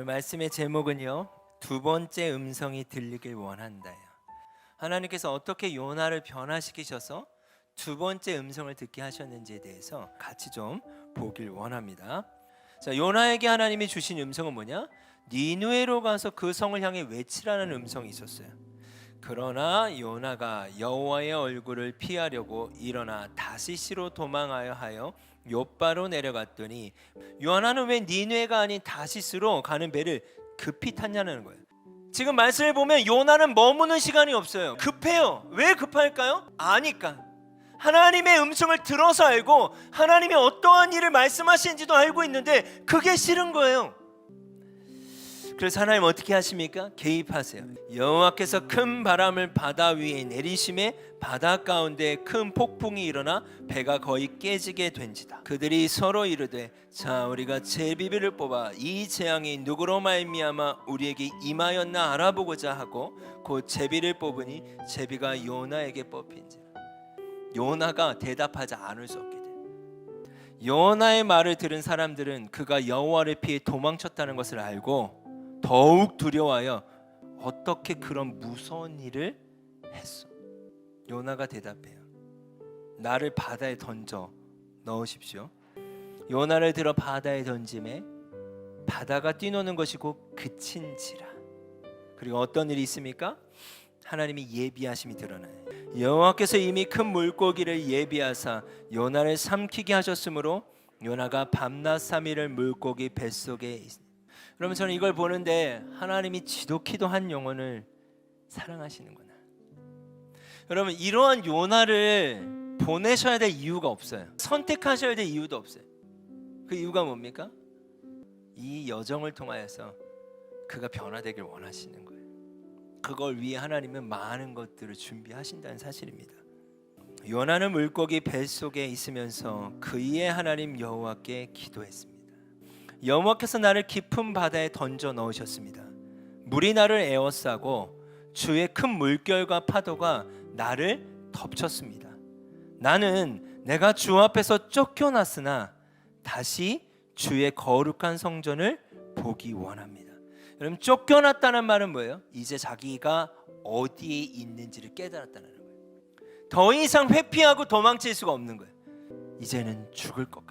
오늘 말씀의 제목은요. 두 번째 음성이 들리길 원한다요. 하나님께서 어떻게 요나를 변화시키셔서 두 번째 음성을 듣게 하셨는지에 대해서 같이 좀 보길 원합니다. 자, 요나에게 하나님이 주신 음성은 뭐냐? 니누에로 가서 그 성을 향해 외치라는 음성이 있었어요. 그러나 요나가 여호와의 얼굴을 피하려고 일어나 다시시로 도망하여 하여 요바로 내려갔더니 요나는 왜 니누에가 아닌 다시스로 가는 배를 급히 탔냐는 거예요. 지금 말씀을 보면 요나는 머무는 시간이 없어요. 급해요. 왜 급할까요? 아니까. 하나님의 음성을 들어서 알고 하나님이 어떠한 일을 말씀하시는지도 알고 있는데 그게 싫은 거예요. 그래서 하나님 어떻게 하십니까? 개입하세요. 여호와께서 큰 바람을 바다 위에 내리심에 바다 가운데 큰 폭풍이 일어나 배가 거의 깨지게 된지다. 그들이 서로 이르되 자 우리가 제비비를 뽑아 이 재앙이 누구로 말미암아 우리에게 임하였나 알아보고자 하고 곧 제비를 뽑으니 제비가 요나에게 뽑힌지라. 요나가 대답하지 않을 수 없게 돼. 요나의 말을 들은 사람들은 그가 여호와를 피해 도망쳤다는 것을 알고 더욱 두려워하여 어떻게 그런 무서운 일을 했어? 요나가 대답해요. 나를 바다에 던져 넣으십시오. 요나를 들어 바다에 던짐에 바다가 뛰노는 것이고 그친지라. 그리고 어떤 일이 있습니까? 하나님이 예비하심이 드러나요. 여호와께서 이미 큰 물고기를 예비하사 요나를 삼키게 하셨으므로 요나가 밤낮 삼일을 물고기 뱃속에 있... 그러면 저는 이걸 보는데 하나님이 지독히도 한 영혼을 사랑하시는구나. 여러분 이러한 요나를 보내셔야 될 이유가 없어요. 선택하셔야 될 이유도 없어요. 그 이유가 뭡니까? 이 여정을 통하여서 그가 변화되길 원하시는 거예요. 그걸 위해 하나님은 많은 것들을 준비하신다는 사실입니다. 요나는 물고기 뱃속에 있으면서 그의 하나님 여호와께 기도했습니다. 여호와께서 나를 깊은 바다에 던져 넣으셨습니다. 물이 나를 에워싸고 주의 큰 물결과 파도가 나를 덮쳤습니다. 나는 내가 주 앞에서 쫓겨났으나 다시 주의 거룩한 성전을 보기 원합니다. 여러분 쫓겨났다는 말은 뭐예요? 이제 자기가 어디에 있는지를 깨달았다는 거예요. 더 이상 회피하고 도망칠 수가 없는 거예요. 이제는 죽을 것 거예요.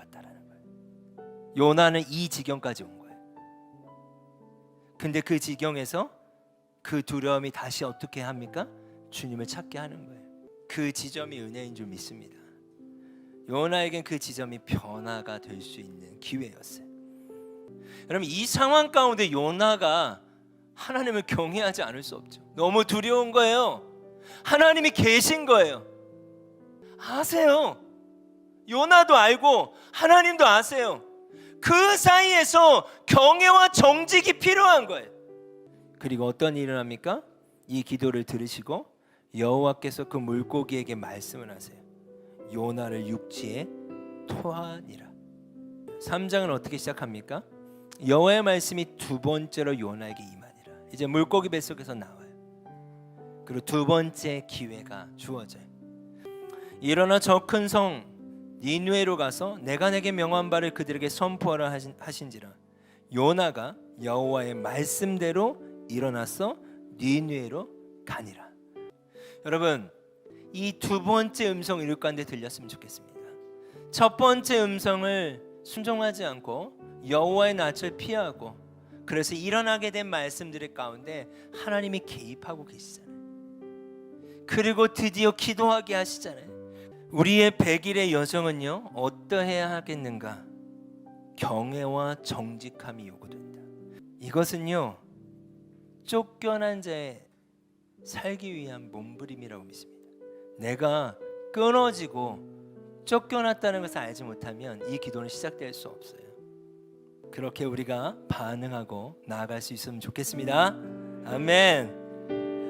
요나는 이 지경까지 온 거예요. 근데 그 지경에서 그 두려움이 다시 어떻게 합니까? 주님을 찾게 하는 거예요. 그 지점이 은혜인 줄 믿습니다. 요나에겐 그 지점이 변화가 될 수 있는 기회였어요. 여러분 이 상황 가운데 요나가 하나님을 경외하지 않을 수 없죠. 너무 두려운 거예요. 하나님이 계신 거예요. 아세요. 요나도 알고 하나님도 아세요. 그 사이에서 경외와 정직이 필요한 거예요. 그리고 어떤 일을 합니까? 이 기도를 들으시고 여호와께서 그 물고기에게 말씀을 하세요. 요나를 육지에 토하니라. 3장은 어떻게 시작합니까? 여호와의 말씀이 두 번째로 요나에게 임하니라. 이제 물고기 뱃속에서 나와요. 그리고 두 번째 기회가 주어져요. 일어나 저 큰 성 니누에로 가서 내가 내게 명한 바를 그들에게 선포하라 하신, 하신지라. 요나가 여호와의 말씀대로 일어나서 니누에로 가니라. 여러분 이 두 번째 음성 이룰 가운데 들렸으면 좋겠습니다. 첫 번째 음성을 순종하지 않고 여호와의 낯을 피하고 그래서 일어나게 된 말씀들의 가운데 하나님이 개입하고 계시잖아요. 그리고 드디어 기도하게 하시잖아요. 우리의 100일의 여정은요 어떠해야 하겠는가? 경외와 정직함이 요구된다. 이것은요 쫓겨난 자의 살기 위한 몸부림이라고 믿습니다. 내가 끊어지고 쫓겨났다는 것을 알지 못하면 이 기도는 시작될 수 없어요. 그렇게 우리가 반응하고 나아갈 수 있으면 좋겠습니다. 아멘.